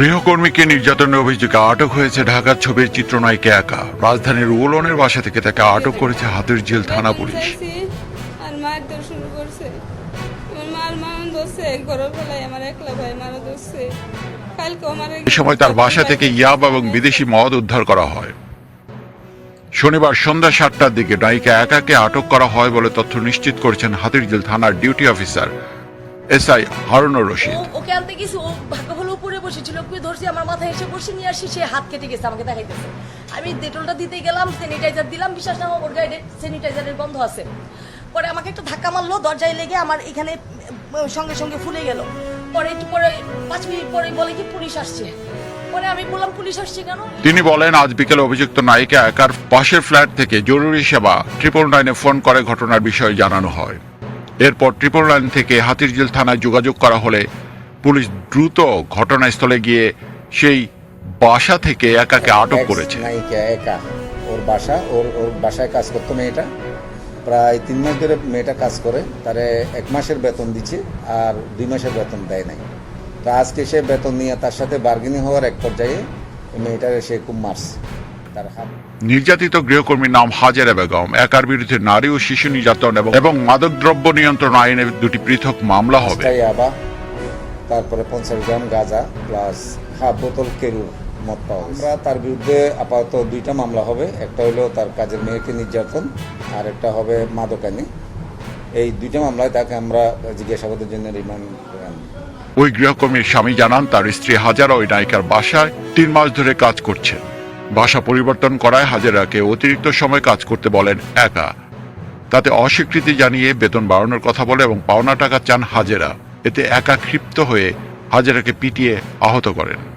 গৃহকর্মীকে নির্যাতনের অভিযোগে আটক হয়েছে ঢাকার ছবির চিত্রনায়িকা একা। রাজধানীর উলনের বাসা থেকে তাকে আটক করেছে হাতের ঝিল থানা পুলিশ। এই সময় তার বাসা থেকে ইয়াব এবং বিদেশি মদ উদ্ধার করা হয়। শনিবার সন্ধ্যা সাতটার দিকে নায়িকা একাকে আটক করা হয় বলে তথ্য নিশ্চিত করেছেন হাতিরঝিল থানার duty officer S I Harunur Rashid. ওকে আনতে গেছি ও ভাগ্য ভালো উপরে বসেছিল ওকে ধরছি আমার মাথায় এসে বসে নিয়ে আসি সে হাত কেটে গেছে আমাকে দেখাইতেছে। আমি ডেটলটা দিতে গেলাম স্যানিটাইজার দিলাম বিশ্বাস না ওর গায়ে স্যানিটাইজারের বন্ধ আছে। পরে আমাকে একটা ধাক্কা মারলো দরজায় লেগে আমার এখানে সঙ্গে সঙ্গে ফুলে গেল। পরে একটু পরে পাঁচ মিনিট পরে বলে কি পুলিশ আসছে। পরে আমি বললাম পুলিশ আসছে কেন? তিনি বলেন আজ বিকেলে অভিযুক্ত নায়িকা একার পাশের ফ্ল্যাট থেকে জরুরি সেবা ট্রিপল নাইনে ফোন করে ঘটনার বিষয়ে জানানো হয়। এরপর ট্রিপল নাইন থেকে হাতিরঝিল থানায় যোগাযোগ করা হলে পুলিশ দ্রুত ঘটনাস্থলে গিয়ে সেই বাসা থেকে একাকে আটক করেছে। একা। ওর বাসা ওর ওর বাসায় কাজ করতো মেয়েটা। প্রায় তিন মাস ধরে মেয়েটা কাজ করে তারে এক মাসের বেতন দিচ্ছে আর দুই মাসের বেতন দেয় নাই। তো আজকে সে বেতন নিয়ে তার সাথে বার্গেনিং হওয়ার এক পর্যায়ে মেয়েটার সে খুব মারছে। নির্যাতিত গৃহকর্মীর নাম হাজেরা বেগম একার বিরুদ্ধে নারী ও শিশু নির্যাতন এবং- মাদকদ্রব্য নিয়ন্ত্রণ আইনে দুটি পৃথক মামলা হবে। তারপরে পঞ্চাশ গ্রাম গাঁজা প্লাস হাফ বোতল কেরুর মত পাওয়া আমরা তার বিরুদ্ধে আপাতত দুইটা মামলা হবে। একটা হলো তার কাজের মেয়েকে নির্যাতন আর একটা হবে মাদকানি এই দুইটা মামলায় তাকে আমরা জিজ্ঞাসাবাদের জন্য রিমান্ড ওই গৃহকর্মীর স্বামী জানান তার স্ত্রী হাজারা ওই নায়িকার বাসায় তিন মাস ধরে কাজ করছেন। বাসা পরিবর্তন করায় হাজেরাকে অতিরিক্ত সময় কাজ করতে বলেন একা। তাতে অস্বীকৃতি জানিয়ে বেতন বাড়ানোর কথা বলে এবং পাওনা টাকা চান হাজেরা। এতে একা ক্ষিপ্ত হয়ে হাজেরাকে পিটিয়ে আহত করেন।